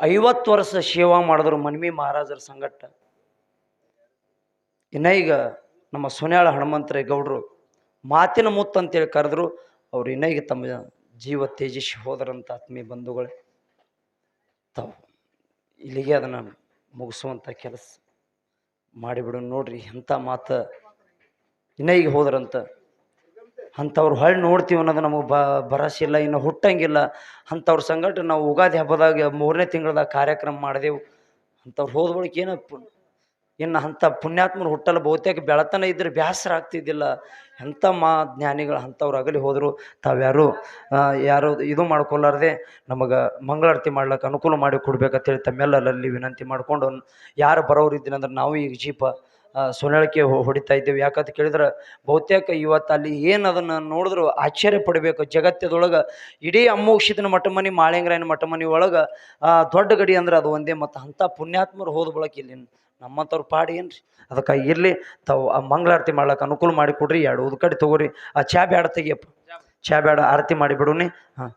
ಐವತ್ತು ವರ್ಷ ಸೇವಾ ಮಾಡಿದ್ರು ಮನ್ವಿ ಮಹಾರಾಜರ ಸಂಗಟ ಇನ್ನ ಈಗ ನಮ್ಮ ಸುನ್ಯಾಳ ಹನುಮಂತರೇ ಗೌಡ್ರು ಮಾತಿನ ಮುತ್ತು ಅಂತೇಳಿ ಕರೆದ್ರು, ಅವ್ರು ಇನ್ನ ಈಗ ತಮ್ಮ ಜೀವ ತೇಜಸ್ವಿ ಹೋದರಂತ ಆತ್ಮೀಯ ಬಂಧುಗಳೇ. ತಾವು ಇಲ್ಲಿಗೆ ಅದನ್ನು ಮುಗಿಸುವಂಥ ಕೆಲಸ ಮಾಡಿಬಿಡು ನೋಡ್ರಿ ಎಂಥ ಮಾತು ಇನ್ನ ಈಗ ಹೋದ್ರಂತ. ಅಂಥವ್ರು ಹೊಳ್ಳಿ ನೋಡ್ತೀವಿ ಅನ್ನೋದು ನಮಗೆ ಬ, ಭರವಸೆ ಇಲ್ಲ, ಇನ್ನು ಹುಟ್ಟಂಗಿಲ್ಲ. ಅಂಥವ್ರ ಸಂಗಟ ನಾವು ಉಗಾದಿ ಹಬ್ಬದಾಗ ಮೂರನೇ ತಿಂಗಳದಾಗ ಕಾರ್ಯಕ್ರಮ ಮಾಡಿದೆವು. ಅಂಥವ್ರು ಹೋದ ಬಳಿಕ ಏನು ಪು- ಇನ್ನು ಅಂಥ ಪುಣ್ಯಾತ್ಮರು ಹುಟ್ಟಲ್ಲ ಬಹುತೇಕ ಬೆಳತನ ಇದ್ರೆ ಬೇಸರ ಆಗ್ತಿದ್ದಿಲ್ಲ. ಎಂಥ ಮಾ ಜ್ಞಾನಿಗಳು ಅಂಥವ್ರು ಅಗಲಿ ಹೋದರು. ತಾವ್ಯಾರು ಯಾರು ಇದು ಮಾಡ್ಕೊಲಾರ್ದೆ ನಮಗೆ ಮಂಗಳಾರತಿ ಮಾಡ್ಲಿಕ್ಕೆ ಅನುಕೂಲ ಮಾಡಿ ಕೊಡ್ಬೇಕಂತೇಳಿ ತಮ್ಮೆಲ್ಲರಲ್ಲಿ ವಿನಂತಿ ಮಾಡ್ಕೊಂಡು, ಯಾರು ಬರೋರು ಇದ್ದೀನಂದ್ರೆ ನಾವು ಈಗ ಜೀಪ ಸೊನಳಿಕೆ ಹೊಡಿತಾ ಇದ್ದೇವೆ. ಯಾಕಂತ ಕೇಳಿದ್ರೆ ಬಹುತೇಕ ಇವತ್ತು ಅಲ್ಲಿ ಏನು ಅದನ್ನು ನೋಡಿದ್ರು ಆಶ್ಚರ್ಯ ಪಡಬೇಕು. ಜಗತ್ತದೊಳಗೆ ಇಡೀ ಅಮ್ಮೋಕ್ಷಿತನ ಮಠ ಮಾಳೇಂಗ್ರಾಯನ ಮಾಳಿಂಗರಾಯನ ಮಠ ಮನೆ ಒಳಗೆ ದೊಡ್ಡ ಗಡಿ ಅಂದ್ರೆ ಅದು ಒಂದೇ. ಮತ್ತು ಅಂಥ ಪುಣ್ಯಾತ್ಮರು ಹೋದ ಬಳಕೆ ಇಲ್ಲಿ ನಮ್ಮಂಥವ್ರು ಪಾಡಿ ಏನ್ರಿ? ಅದಕ್ಕೆ ಇರಲಿ ತಾವು ಆ ಮಂಗಳಾರತಿ ಮಾಡ್ಲಿಕ್ಕೆ ಅನುಕೂಲ ಮಾಡಿ ಕೊಡ್ರಿ. ಎರಡು ಉದ್ಕಡೆ ತಗೋರಿ. ಆ ಚಾ ಬ್ಯಾಡ ತೆಗಿಯಪ್ಪ. ಚಾ ಬ್ಯಾಡ. ಆರತಿ ಮಾಡಿಬಿಡುನಿ ಹಾಂ.